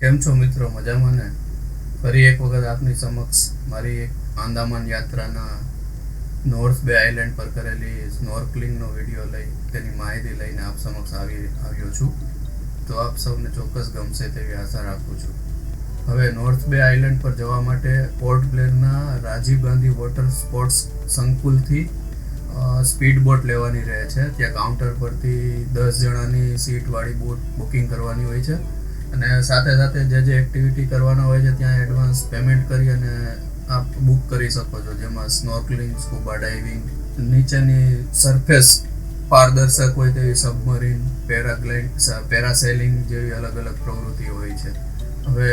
કેમ છો મિત્રો? મજામાં ને? ફરી એક વખત આપની સમક્ષ મારી એક આંદામાન યાત્રાના નોર્થ બે આઇલેન્ડ પર કરેલી સ્નોર્કલિંગનો વીડિયો લઈ, તેની માહિતી લઈને આપ સમક્ષ આવી, આવ્યો છું. તો આપ સૌને ચોક્કસ ગમશે તેવી આશા રાખું છું. હવે નોર્થ બે આઇલેન્ડ પર જવા માટે પોર્ટ બ્લેરના રાજીવ ગાંધી વોટર સ્પોર્ટ્સ સંકુલથી સ્પીડ બોટ લેવાની રહે છે. ત્યાં કાઉન્ટર પરથી દસ જણાની સીટવાળી બોટ બુકિંગ કરવાની હોય છે. અને સાથે સાથે જે જે એક્ટિવિટી કરવાના હોય છે, ત્યાં એડવાન્સ પેમેન્ટ કરી અને આપ બુક કરી શકો છો. જેમાં સ્નોર્કલિંગ સ્કૂબા ડાઇવિંગ નીચેની સરફેસ પારદર્શક હોય તેવી સબમરીન પેરાગ્લાઇડ પેરાસેલિંગ જેવી અલગ અલગ પ્રવૃત્તિઓ હોય છે. હવે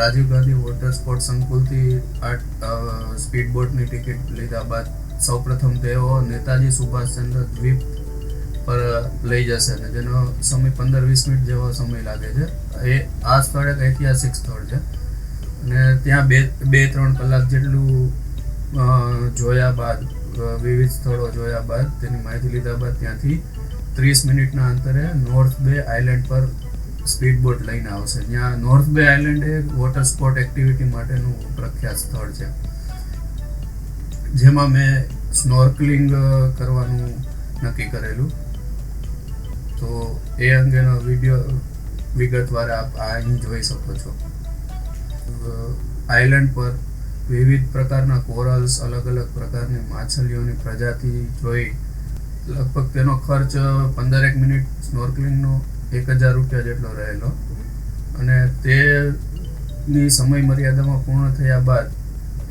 રાજીવ ગાંધી વોટર સ્પોર્ટ સંકુલથી આ સ્પીડ બોટની ટિકિટ લીધા બાદ સૌપ્રથમ તેઓ નેતાજી સુભાષચંદ્ર દ્વીપ લઈ જશે અને જેનો સમય પંદર વીસ મિનિટ જેવો સમય લાગે છે. એ આ સ્થળ એક ઐતિહાસિક સ્થળ છે. અને ત્યાં બે બે, ત્રણ કલાક જેટલું જોયા બાદ વિવિધ સ્થળો જોયા બાદ, તેની માહિતી લીધા બાદ ત્યાંથી ત્રીસ મિનિટના અંતરે નોર્થ બે આઇલેન્ડ પર સ્પીડ બોટ લઈને આવશે. જ્યાં નોર્થ બે આઇલેન્ડ એ વોટર સ્પોર્ટ એક્ટિવિટી માટેનું પ્રખ્યાત સ્થળ છે. જેમાં મેં સ્નોર્કલિંગ કરવાનું નક્કી કરેલું. તો એ અંગેનો વીડિયો વિગતવાર આપ અહીં જોઈ શકો છો. આઇલેન્ડ પર વિવિધ પ્રકારના કોરલ્સ અલગ અલગ પ્રકારની માછલીઓની પ્રજાતિ જોઈ. લગભગ તેનો ખર્ચ પંદરેક મિનિટ સ્નોર્કલિંગનો એક હજાર રૂપિયા જેટલો રહેલો. અને તેની સમય મર્યાદામાં પૂર્ણ થયા બાદ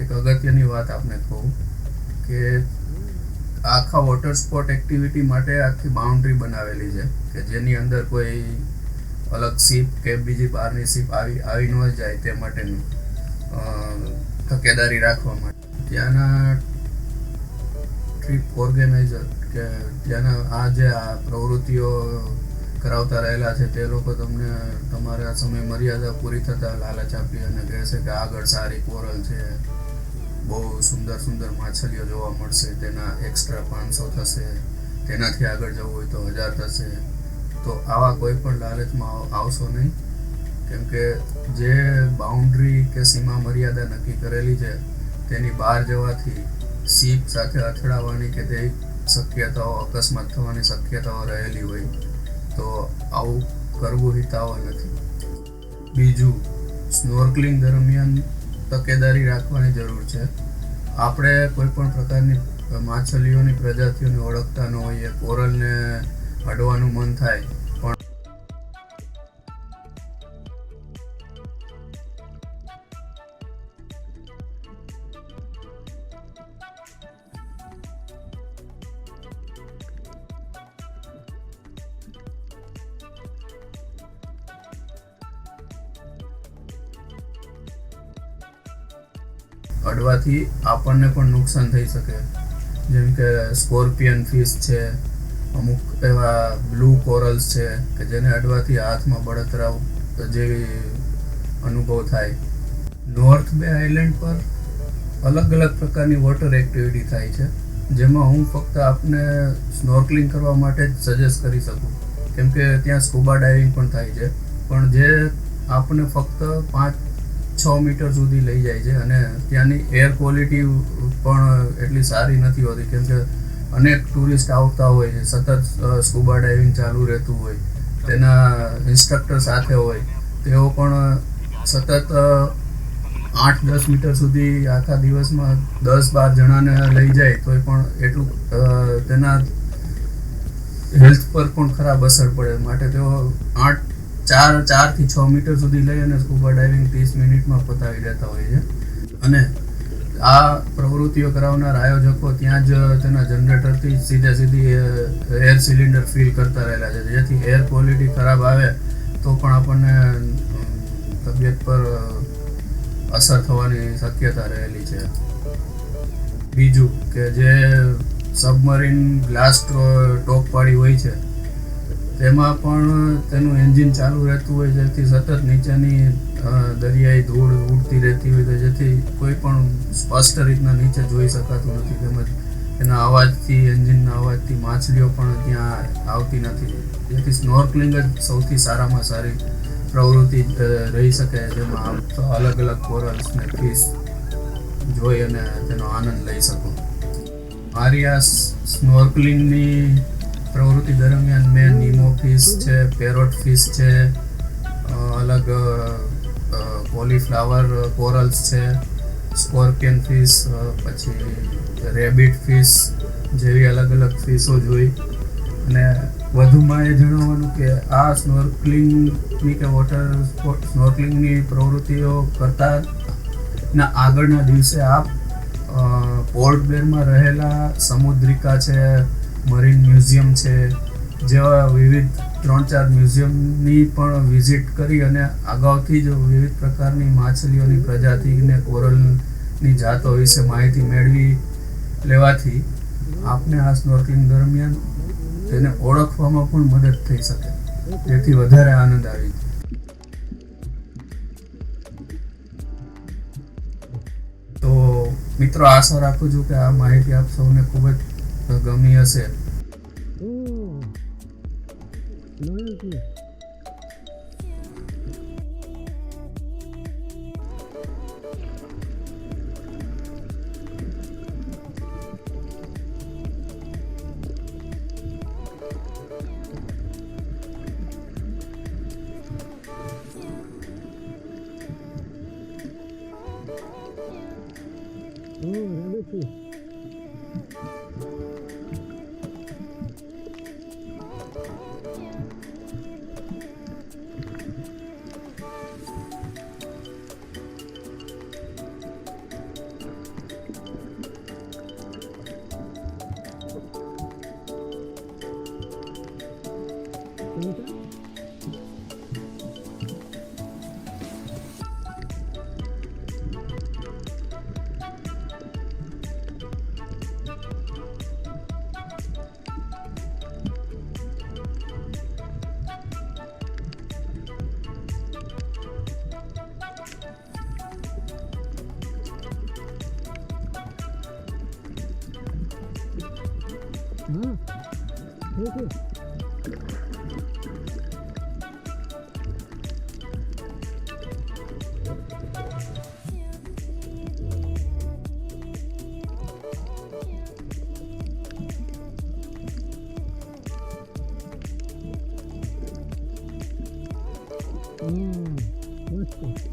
એક અગત્યની વાત આપને કહું કે આખા વોટર સ્પોર્ટ એક્ટિવિટી માટે આખી બાઉન્ડ્રી બનાવેલી છે કે જેની અંદર કોઈ અલગ સીપ કે બીજી બહારની સીપ આવી આવી ન જાય તે માટેની તકેદારી રાખવા માટે. ત્યાંના ટ્રીપ ઓર્ગેનાઇઝર કે ત્યાંના આ જે આ પ્રવૃત્તિઓ કરાવતા રહેલા છે તે લોકો તમને તમારા સમય મર્યાદા પૂરી થતાં લાલચ આપી અને કહેશે કે આગળ સારી કોરલ છે. બહુ સુંદર સુંદર માછલીઓ જોવા મળશે. તેના એક્સ્ટ્રા પાંચસો થશે. તેનાથી આગળ જવું હોય તો હજાર થશે. તો આવા કોઈ પણ લાલચમાં આવ- આવશો નહીં. કેમ કે જે બાઉન્ડ્રી કે સીમા મર્યાદા નક્કી કરેલી છે, તેની બહાર જવાથી સીપ સાથે અથડાવાની કે તે શક્યતાઓ અકસ્માત થવાની શક્યતાઓ રહેલી હોય, તો આવું કરવું હિતાવ નથી. બીજું સ્નોર્કલિંગ દરમિયાન તકેદારી રાખવાની જરૂર છે. આપણે કોઈ પણ પ્રકારની માછલીઓની પ્રજાતિઓને ઓળખતા ન હોઈએ, કોરલને અડવાનું મન થાય અડવાથી આપણને પણ નુકસાન થઈ શકે. જેમ કે સ્કોર્પિયન ફિશ છે, અમુક એવા બ્લુ કોરલ્સ છે કે જેને અડવાથી હાથમાં બળતરાવ જેવી અનુભવ થાય. નોર્થ બે આઇલેન્ડ પર અલગ અલગ પ્રકારની વોટર એક્ટિવિટી થાય છે. જેમાં હું ફક્ત આપને સ્નોર્કલિંગ કરવા માટે જ સજેસ્ટ કરી શકું. કેમ કે ત્યાં સ્કૂબા ડાઇવિંગ પણ થાય છે. પણ જે આપને ફક્ત પાંચ છ મીટર સુધી લઈ જાય છે અને ત્યાંની એર ક્વોલિટી પણ એટલી સારી નથી હોતી, કેમ કે અનેક ટુરિસ્ટ આવતા હોય છે, સતત સ્કૂબા ડાઇવિંગ ચાલુ રહેતું હોય, તેના ઇન્સ્ટ્રક્ટર સાથે હોય, તેઓ પણ સતત આઠ, દસ મીટર સુધી આખા દિવસમાં દસ બાર જણાને લઈ જાય, તોય પણ એટલું તેના હેલ્થ પર પણ ખરાબ અસર પડે. માટે તેઓ આઠ ચાર ચારથી છ મીટર સુધી લઈ અને સ્કૂબા ડાઇવિંગ ત્રીસ મિનિટમાં પતાવી દેતા હોય છે. અને આ પ્રવૃત્તિઓ કરાવનાર આયોજકો ત્યાં જ તેના જનરેટરથી સીધે સીધી એર સિલિન્ડર ફિલ કરતા રહેલા છે. જેથી એર ક્વોલિટી ખરાબ આવે તો પણ આપણને તબિયત પર અસર થવાની શક્યતા રહેલી છે. બીજું કે જે સબમરીન ગ્લાસ ટોપવાળી હોય છે તેમાં પણ તેનું એન્જિન ચાલુ રહેતું હોય, જેથી સતત નીચેની દરિયાઈ ધૂળ ઉડતી રહેતી હોય તો જેથી કોઈ પણ સ્પષ્ટ રીતના નીચે જોઈ શકાતું નથી તેમજ એના અવાજથી, એન્જિનના અવાજથી માછલીઓ પણ ત્યાં આવતી નથી. જેથી સ્નોર્કલિંગ જ સૌથી સારામાં સારી પ્રવૃત્તિ રહી શકે જેમાં અલગ અલગ કોરલ્સ ને ફિશ જોઈ અને તેનો આનંદ લઈ શકો. મારી આ સ્નોર્કલિંગની પ્રવૃત્તિ દરમિયાન મેં નિમો ફિશ છે, પેરોટ ફિશ છે અલગ કોલીફ્લાવર કોરલ્સ છે, સ્કોર્પિયન ફિશ પછી રેબિટ ફિશ જેવી અલગ અલગ ફિશો જોઈ. અને વધુમાં એ જણાવવાનું કે આ સ્નોર્કલિંગની કે વોટર સ્નોર્કલિંગની પ્રવૃત્તિઓ કરતા ના આગળના દિવસે આપ પોર્ટ બ્લેરમાં રહેલા સમુદ્રિકા છે મરીન મ્યુઝિયમ છે, જેવા વિવિધ ત્રણ ચાર મ્યુઝિયમની પણ વિઝિટ કરી અને અગાઉથી જ વિવિધ પ્રકારની માછલીઓની પ્રજાતિને કોરલની જાતો વિશે માહિતી મેળવી લેવાથી આપને આ સ્નોર્કલિંગ દરમિયાન તેને ઓળખવામાં પણ મદદ થઈ શકે. જેથી વધારે આનંદ આવી તો મિત્રો આશા રાખું છું કે આ માહિતી આપ સૌને ખૂબ જ ગમી હશે. Thank mm -hmm. you. 응. 그렇지. 음, 맛있어.